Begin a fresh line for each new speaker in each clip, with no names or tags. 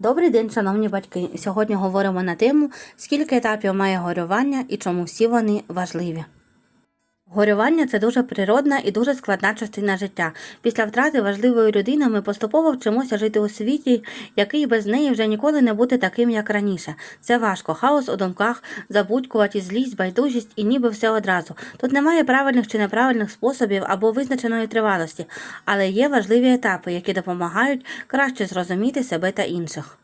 Добрий день, шановні батьки. Сьогодні говоримо на тему, скільки етапів має горювання і чому всі вони важливі. Горювання це дуже природна і дуже складна частина життя. Після втрати важливої людини ми поступово вчимося жити у світі, який без неї вже ніколи не буде таким, як раніше. Це важко, хаос у думках, забудькуваті, злість, байдужість і ніби все одразу. Тут немає правильних чи неправильних способів або визначеної тривалості, але є важливі етапи, які допомагають краще зрозуміти себе та інших.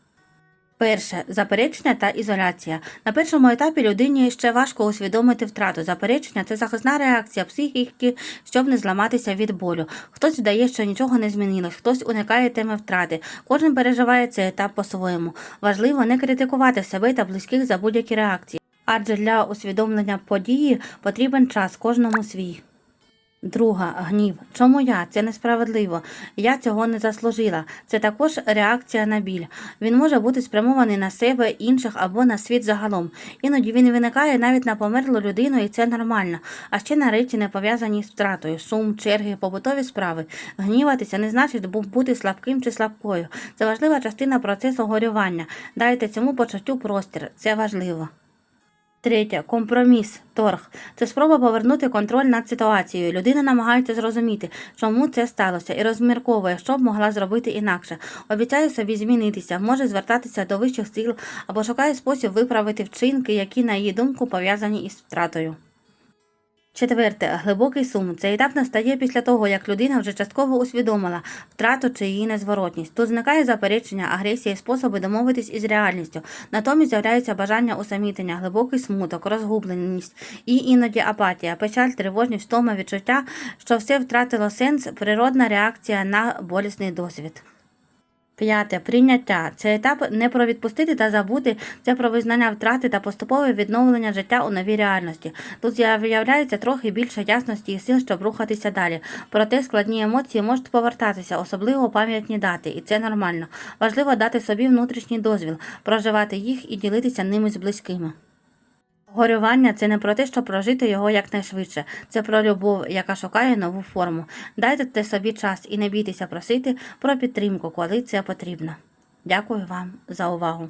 Перше заперечення та ізоляція. На першому етапі людині ще важко усвідомити втрату. Заперечення це захисна реакція психіки, щоб не зламатися від болю. Хтось вдає, що нічого не змінилось, хтось уникає теми втрати. Кожен переживає цей етап по-своєму. Важливо не критикувати себе та близьких за будь-які реакції, адже для усвідомлення події потрібен час кожному свій. Друга гнів. Чому я? Це несправедливо. Я цього не заслужила. Це також реакція на біль. Він може бути спрямований на себе, інших або на світ загалом. Іноді він виникає навіть на померлу людину, і це нормально. А ще на речі не пов'язані з втратою, шум, черги, побутові справи. Гніватися не значить бути слабким чи слабкою. Це важлива частина процесу горювання. Дайте цьому почуттю простір. Це важливо. Третє компроміс, торг. Це спроба повернути контроль над ситуацією. Людина намагається зрозуміти, чому це сталося, і розмірковує, що б могла зробити інакше. Обіцяє собі змінитися, може звертатися до вищих сил або шукає спосіб виправити вчинки, які, на її думку, пов'язані із втратою. Четверте, глибокий сум. Цей етап настає після того, як людина вже частково усвідомила втрату чи її незворотність. Тут зникає заперечення, агресія і способи домовитись із реальністю. Натомість з'являється бажання усамітнення, глибокий смуток, розгубленість і іноді апатія, печаль, тривожність, втома, відчуття, що все втратило сенс, природна реакція на болісний досвід. П'яте прийняття. Це етап не про відпустити та забути, це про визнання втрати та поступове відновлення життя у новій реальності. Тут з'являється трохи більше ясності і сил, щоб рухатися далі. Проте складні емоції можуть повертатися, особливо пам'ятні дати, і це нормально. Важливо дати собі внутрішній дозвіл, проживати їх і ділитися ними з близькими. Горювання це не про те, щоб прожити його якнайшвидше. Це про любов, яка шукає нову форму. Дайте те собі час і не бійтеся просити про підтримку, коли це потрібно. Дякую вам за увагу.